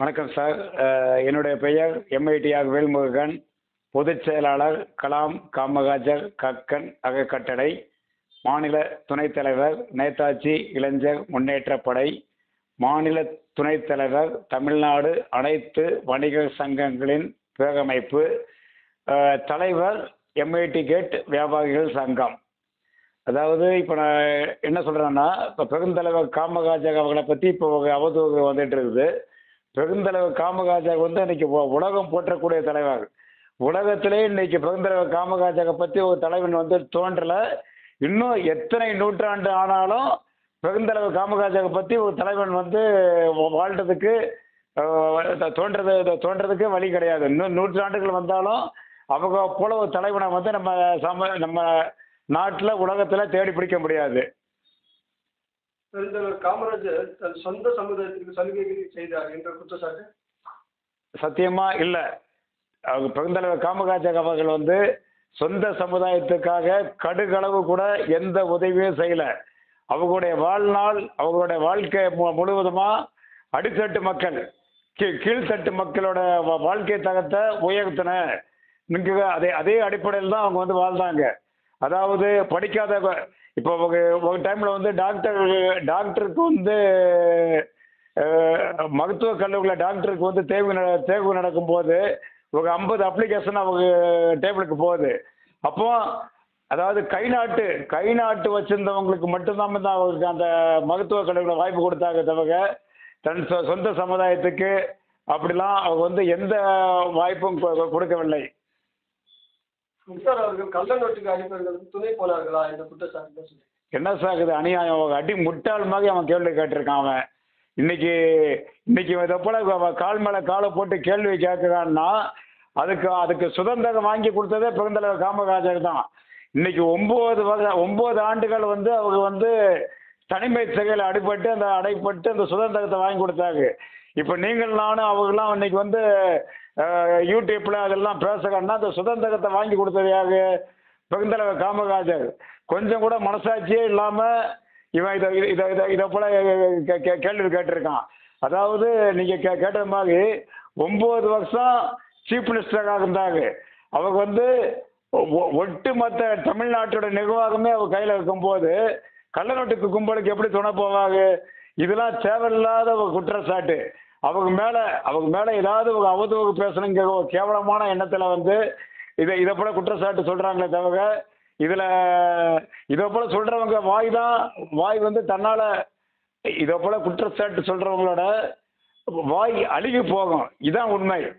வணக்கம் சார். என்னுடைய பெயர் எம்ஐடிஆர் வேல்முருகன். பொதுச் செயலாளர் கலாம் காமராஜர் கக்கன் அகக்கட்டளை. மாநில துணைத் தலைவர் நேதாஜி இளைஞர் முன்னேற்ற படை. மாநில துணைத் தலைவர் தமிழ்நாடு அனைத்து வணிகர் சங்கங்களின் பேரமைப்பு. தலைவர் எம்ஐடி கேட் வியாபாரிகள் சங்கம். அதாவது இப்போ நான் என்ன சொல்கிறேன்னா இப்போ பெருந்தலைவர் காமராஜர் அவர்களை பற்றி இப்போ ஒரு அவதூறு வந்துட்டு இருக்குது. பெருந்தலைவர் காமராஜர் வந்து இன்னைக்கு உலகம் போற்றக்கூடிய தலைவர். உலகத்திலே இன்னைக்கு பெருந்தலைவர் காமராஜரை பற்றி ஒரு தலைவன் வந்து தோன்றல. இன்னும் எத்தனை நூற்றாண்டு ஆனாலும் பெருந்தலைவர் காமராஜரை பற்றி ஒரு தலைவன் வந்து வாழ்றதுக்கு தோன்றது தோன்றதுக்கு வழி கிடையாது. இன்னும் நூற்றாண்டுகள் வந்தாலும் அவங்க போல ஒரு தலைவனை வந்து நம்ம சம நம்ம நாட்டில் உலகத்தில் தேடி பிடிக்க முடியாது. பெருந்தலைவர் காமராஜர் தன் சொந்த சமுதாயத்திற்கு சலுகைகளை செய்தார் என்ற குற்றச்சாட்டு? சத்தியமா? இல்லை. அவங்க பெருந்தலைவர் காமராஜர் அவர்கள் வந்து சொந்த சமுதாயத்துக்காக கடுகளவு கூட எந்த உதவியும் செய்யல. அவங்களுடைய வாழ்நாள் அவங்களுடைய வாழ்க்கை மு- முழுவதுமா அடித்தட்டு மக்கள் கீழ்த்தட்டு மக்களோட வாழ்க்கை தரத்தை உயர்த்தின நீங்க அதே அதே அடிப்படையில் தான் அவங்க வந்து வாழ்ந்தாங்க. அதாவது படிக்காத இப்போ ஒரு ஒரு டைமில் வந்து டாக்டர் டாக்டருக்கு வந்து மருத்துவக் கல்லூரியில் டாக்டருக்கு வந்து தேர்வு நட தேர்வு நடக்கும்போது ஒரு ஐம்பது அப்ளிகேஷன் அவங்க டேபிளுக்கு போகுது. அப்போ அதாவது கை நாட்டு கை நாட்டு வச்சிருந்தவங்களுக்கு மட்டும்தான் தான் அவங்களுக்கு அந்த மருத்துவக் கல்லூரியில் வாய்ப்பு கொடுத்தாங்க தவிர தன் சொ- சொந்த சமுதாயத்துக்கு அப்படிலாம் அவங்க வந்து எந்த வாய்ப்பும் கொ- கொடுக்கவில்லை. முக்தார் அவர்கள் கள்ள நோட்டுக்கு அடிப்பவர்களுக்கு துணை போனார்களா என்ற குற்றச்சாட்டு என்ன சார் இது அநியாயம்? அவன் அடி முட்டாள் மாதிரி அவன் கேள்வி கேட்டிருக்கான் அவன். இன்னைக்கு இன்னைக்கு இதை போல அவன் கால் மேலே காலை போட்டு கேள்வி கேட்குறான்னா அதுக்கு அதுக்கு சுதந்திரம் வாங்கி கொடுத்ததே பெருந்தலைவர் காமராஜர் தான். இன்னைக்கு ஒம்பது வகை ஒம்பது ஆண்டுகள் வந்து அவங்க வந்து தனிமை சிறையில் அடிபட்டு அந்த அடைப்பட்டு அந்த சுதந்திரத்தை வாங்கி கொடுத்தாங்க. இப்போ நீங்கள் நானும் அவங்கெல்லாம் இன்னைக்கு வந்து யூடியூப்பில் அதெல்லாம் பேசுகிறேன்னா அந்த சுதந்திரத்தை வாங்கி கொடுத்தது யாரு? பெருந்தலைவர் காமராஜர். கொஞ்சம் கூட மனசாட்சியே இல்லாமல் இவன் இதை இதை இதை இதை போல கே- கே- கேள்வி கேட்டிருக்கான். அதாவது நீங்கள் கே கேட்ட மாதிரி ஒம்பது வருஷம் சீஃப் மினிஸ்டராக இருந்தாங்க அவங்க வந்து ஒட்டுமொத்த தமிழ்நாட்டோட நிர்வாகமே அவங்க கையில் இருக்கும்போது கள்ளநோட்டுக்கு கும்பலுக்கு எப்படி துணை போவாங்க இதெல்லாம் தேவையில்லாத ஒரு குற்றச்சாட்டு. அவங்க மேலே அவங்க மேலே ஏதாவது ஒரு அவதூறு பேசணுங்கிற ஒரு கேவலமான எண்ணத்தில் வந்து இதை இதை போல குற்றச்சாட்டு சொல்கிறாங்களே தவிர இதில் இதை போல சொல்கிறவங்க வாய் தான் வாய் வந்து தன்னால் இதை போல குற்றச்சாட்டு சொல்கிறவங்களோட வாய் அழுகி போகும். இதான் உண்மை.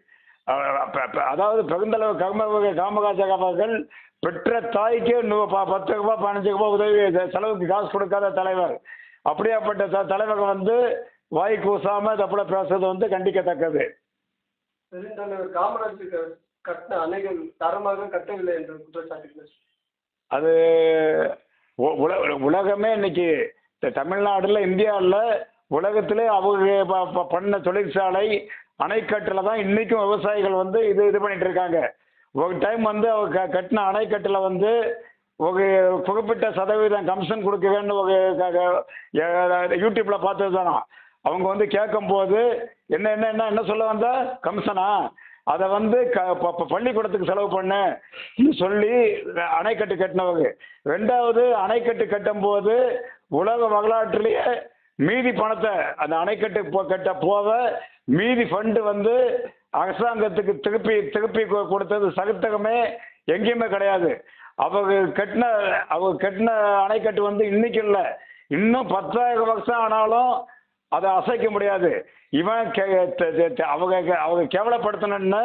அதாவது பெருந்தளவு கர்ம காமராஜர் பெற்ற தாய்க்கு நூ- ப- பத்து ரூபாய் பதினஞ்சு ரூபாய் உதவி செலவுக்கு காசு கொடுக்காத தலைவர். அப்படியாப்பட்ட த- தலைவர் வந்து வாய் கூசாம இதை போல பேசுறது வந்து கண்டிக்கத்தக்கது காமராஜர் கட்டின அணைகள் தரமாக கட்டவில்லை என்ற குற்றச்சாட்டு. அது உல- உலகமே இன்னைக்கு த- தமிழ்நாடுல இந்தியாவில் உலகத்திலே அவங்க பண்ண தொழிற்சாலை அணைக்கட்டில் தான் இன்னைக்கும் விவசாயிகள் வந்து இது இது பண்ணிட்டு இருக்காங்க ஒரு டைம் வந்து அவங்க க- கட்டின அணைக்கட்டில் வந்து ஒரு குறிப்பிட்ட சதவீதம் கமிஷன் கொடுக்க வேண்டும் ஒரு யூடியூப்ல பார்த்தது தானே அவங்க வந்து கேட்கும்போது என்ன என்ன என்ன என்ன சொல்ல வந்த? கமிஷனா? அதை வந்து க ப- ப- பள்ளிக்கூடத்துக்கு செலவு பண்ணு சொல்லி அணைக்கட்டு கட்டினவங்க. ரெண்டாவது அணைக்கட்டு கட்டும்போது உலக வரலாற்றிலேயே மீதி பணத்தை அந்த அணைக்கட்டு போ- கட்ட போக மீதி ஃபண்டு வந்து அரசாங்கத்துக்கு திருப்பி திருப்பி கொடுத்தது சகத்தகமே எங்கேயுமே கிடையாது. அவங்க கட்டின அவங்க கட்டின அணைக்கட்டு வந்து இன்னைக்கு இல்லை. இன்னும் பத்தாயிரம் வருஷம் ஆனாலும் அதை அசைக்க முடியாது. இவன் கே அவங்க அவங்க கேவலப்படுத்தணும்னு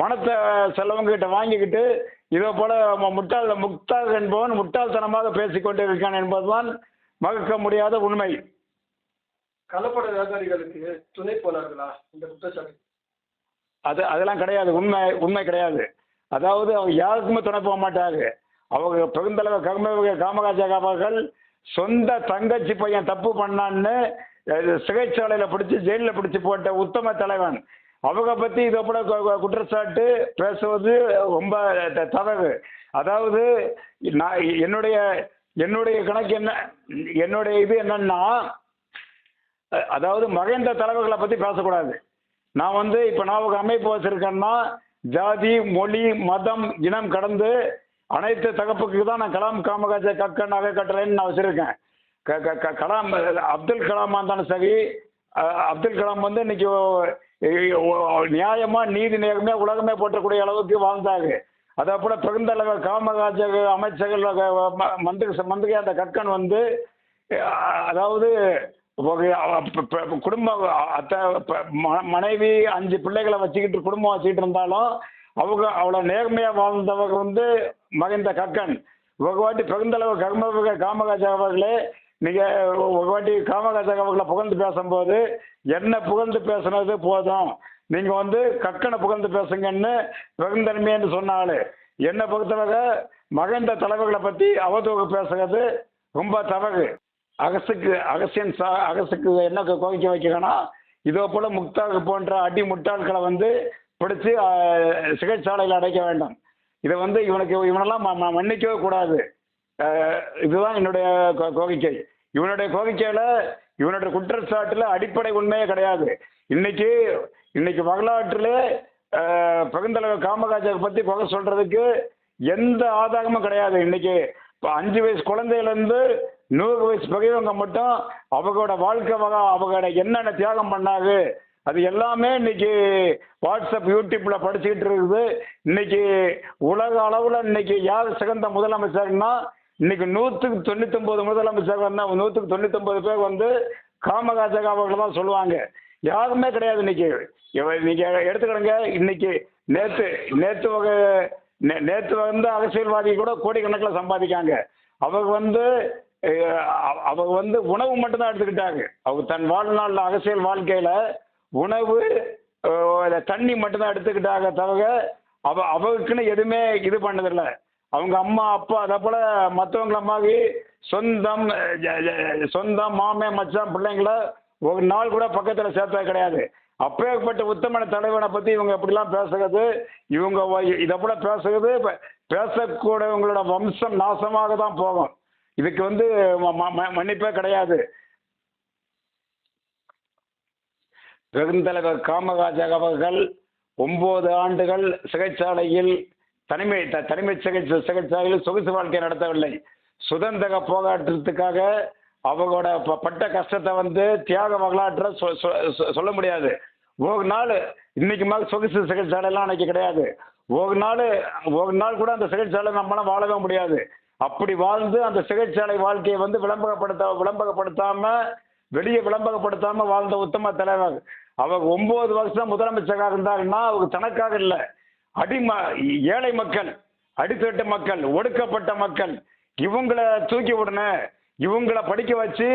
பணத்தை செலவங்க கிட்ட வாங்கிக்கிட்டு இதே போல முட்டாள் முக்தாள் என்பவன் முட்டாள்தனமாக பேசிக்கொண்டு இருக்கான் என்பதுதான் மறுக்க முடியாத உண்மை. கலப்பட வியாபாரிகளுக்கு துணை போனார்களா இந்த குற்றச்சாட்டு? அது அதெல்லாம் கிடையாது. உண்மை உண்மை கிடையாது. அதாவது அவங்க யாருக்குமே துணை போக மாட்டாங்க. அவங்க பெருந்தலைவர் கர்ம காமராஜர் அவர்கள் சொந்த தங்கச்சி பையன் தப்பு பண்ணான்னு சிறைச்சாலையில் பிடிச்சி ஜெயிலில் பிடிச்சி போட்ட உத்தம தலைவன். அவங்க பற்றி இதை போல குற்றச்சாட்டு பேசுவது ரொம்ப தவறு. அதாவது நான் என்னுடைய என்னுடைய கணக்கு என்ன என்னுடைய இது என்னன்னா அதாவது மறைந்த தலைவர்களை பற்றி பேசக்கூடாது. நான் வந்து இப்போ நான் ஒரு அமைப்பு வச்சுருக்கேன்னா ஜாதி மொழி மதம் இனம் கடந்து அனைத்து தகப்புக்கு தான் நான் கலாம் காமராஜர் கக்கன் நகை கட்டளைன்னு நான் வச்சுருக்கேன். க க க கலாம் அப்துல் கலாமா இருந்தாலும் சரி. அப்துல் கலாம் வந்து இன்னைக்கு நியாயமாக நீதி நேர்மையா உலகமே போற்றக்கூடிய அளவுக்கு வாழ்ந்தாங்க அதே போல் பெருந்தலைவர் காமராஜர் அமைச்சர்கள் ம- மந்திரி மந்திரி அந்த கக்கன் வந்து அதாவது ஒரு குடும்பம் அத்தை ம- மனைவி அஞ்சு பிள்ளைகளை வச்சுக்கிட்டு குடும்பம் வச்சுக்கிட்டு இருந்தாலும் அவங்க அவ்வளோ நேர்மையாக வாழ்ந்தவங்க வந்து மகிந்த கக்கன் ஒரு வாட்டி பெருந்தளவு கர்ம காமராஜர் அவர்களே நீங்கள் ஒரு வாட்டி காமராஜர் அவர்களை புகழ்ந்து பேசும்போது என்ன புகழ்ந்து பேசுனது போதும். நீங்கள் வந்து கக்கனை புகழ்ந்து பேசுங்கன்னு பெருந்தன்மைன்னு சொன்னாள் என்னை பொறுத்தவரை மகிழ்ந்த தலைவர்களை பற்றி அவதூறு பேசுகிறது ரொம்ப தவறு. அரசுக்கு அரசின் சா அரசுக்கு என்ன கோ- கோரிக்கை வைக்கிறேன்னா இதோ போல் முக்தாக்கு போன்ற அடி முட்டாள்களை வந்து பிடிச்சி சிறைச்சாலையில் அடைக்க வேண்டும். இதை வந்து இவனுக்கு இவனெல்லாம் ம- மன்னிக்கவே கூடாது. இதுதான் என்னுடைய கோ- கோரிக்கை. இவனுடைய கோரிக்கையில் இவனுடைய குற்றச்சாட்டில் அடிப்படை உண்மையே கிடையாது. இன்னைக்கு இன்னைக்கு வரலாற்றிலே அஹ், பெருந்தலைவர் காமராஜர் பற்றி குறை சொல்றதுக்கு எந்த ஆதாரமும் கிடையாது. இன்னைக்கு இப்போ அஞ்சு வயசு குழந்தையிலேருந்து நூறு வயசு பெரியவங்க மட்டும் அவங்களோட வாழ்க்கை வகை அவங்களோட என்னென்ன தியாகம் பண்ணாங்க அது எல்லாமே இன்னைக்கு வாட்ஸ்அப் யூடியூப்ல படிச்சுக்கிட்டு இருக்குது. இன்னைக்கு உலக அளவில் இன்னைக்கு யார் சிறந்த முதலமைச்சர்னா இன்னைக்கு நூற்றுக்கு தொண்ணூத்தொம்பது முதலமைச்சர் வந்தா நூற்றுக்கு தொண்ணூத்தொம்பது பேர் வந்து காமராஜர் அவர்களை தான் சொல்லுவாங்க. யாருமே கிடையாது இன்னைக்கு. நீங்கள் எடுத்துக்கிடுங்க இன்னைக்கு நேற்று நேற்று வகை நே- நேத்து வந்து அரசியல்வாதி கூட கோடிக்கணக்கில் சம்பாதிக்காங்க. அவங்க வந்து அவங்க வந்து உணவு மட்டும்தான் எடுத்துக்கிட்டாங்க. அவங்க தன் வாழ்நாளில் அரசியல் வாழ்க்கையில் உணவு தண்ணி மட்டும்தான் எடுத்துக்கிட்டாங்க தவிர அவ அவருக்குன்னு எதுவுமே இது பண்ணதில்லை. அவங்க அம்மா அப்பா அதை போல் மற்றவங்கள மாதிரி சொந்தம் சொந்தம் மாமே மச்சான் பிள்ளைங்கள ஒரு நாள் கூட பக்கத்தில் சேர்த்தது கிடையாது. அப்பேற்பட்ட உத்தமன தலைவனை பற்றி இவங்க இப்படிலாம் பேசுகிறது இவங்க இதை போல பேசுகிறது பேசக்கூடியவங்களோட வம்சம் நாசமாக தான் போகும். இதுக்கு வந்து ம- ம- ம- மன்னிப்பே கிடையாது. பெருந்தலைவர் காமராஜர் அவர்கள் ஒன்பது ஆண்டுகள் சிறைச்சாலையில் தனிமை த- தனிமை சிகிச்சை சிகிச்சையில் சொகுசு வாழ்க்கை நடத்தவில்லை. சுதந்திர போராட்டத்துக்காக அவங்களோட ப- பட்ட கஷ்டத்தை வந்து தியாக வரலாற்றை சொ- சொ- சொ- சொல்ல முடியாது. ஒரு நாள் இன்னைக்கு மாதிரி சொகுசு சிறைச்சாலைலாம் அன்னைக்கு கிடையாது. ஒரு நாள் ஒரு நாள் கூட அந்த சிறைச்சாலை நம்மளால வாழவே முடியாது. அப்படி வாழ்ந்து அந்த சிகிச்சாலை வாழ்க்கையை வந்து விளம்பரப்படுத்த விளம்பரப்படுத்தாம வெளியே விளம்பரப்படுத்தாம வாழ்ந்த உத்தம தலைவர். அவர் ஒன்பது வருஷம் முதலமைச்சராக இருந்தாருன்னா அவர் தனக்காக இல்லை. அடிம ஏழை மக்கள் அடித்தட்டு மக்கள் ஒடுக்கப்பட்ட மக்கள் இவங்களை தூக்கி விடணும். இவங்களை படிக்க வச்சு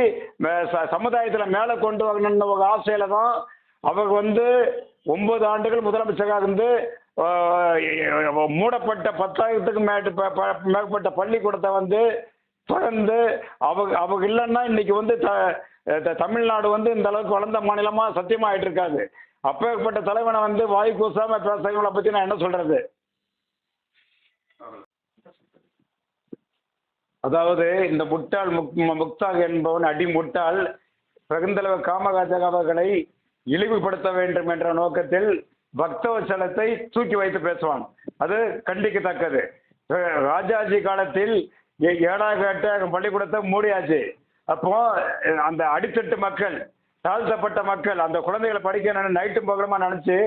சமுதாயத்தில் மேலே கொண்டு வரணும்னு ஒரு ஆசையில தான் அவர் வந்து ஒன்பது ஆண்டுகள் முதலமைச்சராக இருந்து மூடப்பட்ட பத்தாயிரத்துக்கும் மேட்டு மேற்பட்ட பள்ளிக்கூடத்தை வந்து தொடர்ந்து அவங்க அவங்க இல்லைன்னா இன்னைக்கு வந்து த த- தமிழ்நாடு வந்து இந்த அளவுக்கு வளர்ந்த மாநிலமாக சத்தியமாக ஆயிட்டு இருக்காது. அப்பேற்பட்ட தலைவனை வந்து வாய் கூசாம பேசுறவங்களை பத்தி நான் என்ன சொல்றது? அதாவது இந்த முட்டாள் முக் முக்தாக என்பவன் அடி முட்டாள் பெருந்தலைவர் காமராஜர் அவர்களை இழிவுபடுத்த வேண்டும் என்ற நோக்கத்தில் பக்தவச்சலத்தை தூக்கி வைத்து பேசுவான். அது கண்டிக்கத்தக்கது. ராஜாஜி காலத்தில் ஏ- ஏழாயிரம் பள்ளிக்கூடத்தை மூடியாச்சு. அப்போ அந்த அடித்தட்டு மக்கள் தாழ்த்தப்பட்ட மக்கள் அந்த குழந்தைகளை படிக்க நைட்டும் பகலமாக நினச்சி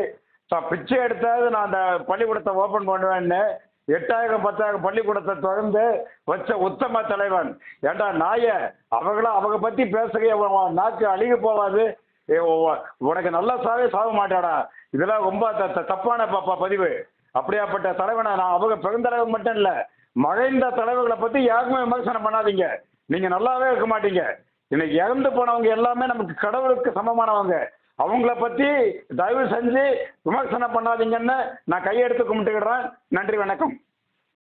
தான் பிச்சை எடுத்தாவது நான் அந்த பள்ளிக்கூடத்தை ஓப்பன் பண்ணுவேன்னு எட்டாயிரம் பத்தாயிரம் பள்ளிக்கூடத்தை திறந்து வச்ச உத்தம தலைவன். ஏண்டா நாய அவங்களும் அவங்க பற்றி பேசுகிற நாக்கு அழுகி போவாது உனக்கு நல்ல சாவே சாக மாட்டாடா. இதெல்லாம் ரொம்ப த- தப்பான பாப்பா பதிவு. அப்படியாப்பட்ட தலைவனை நான் அவங்க பெருந்தலைவர் மட்டும் இல்லை மறைந்த தலைவர்களை பற்றி யாருக்குமே விமர்சனம் பண்ணாதீங்க. நீங்கள் நல்லாவே இருக்க மாட்டீங்க. இன்னைக்கு இறந்து போனவங்க எல்லாமே நமக்கு கடவுளுக்கு சமமானவங்க. அவங்கள பத்தி தயவு செஞ்சு விமர்சனம் பண்ணாதீங்கன்னு நான் கையெடுத்து கும்பிட்டுக்கிறேன். நன்றி வணக்கம்.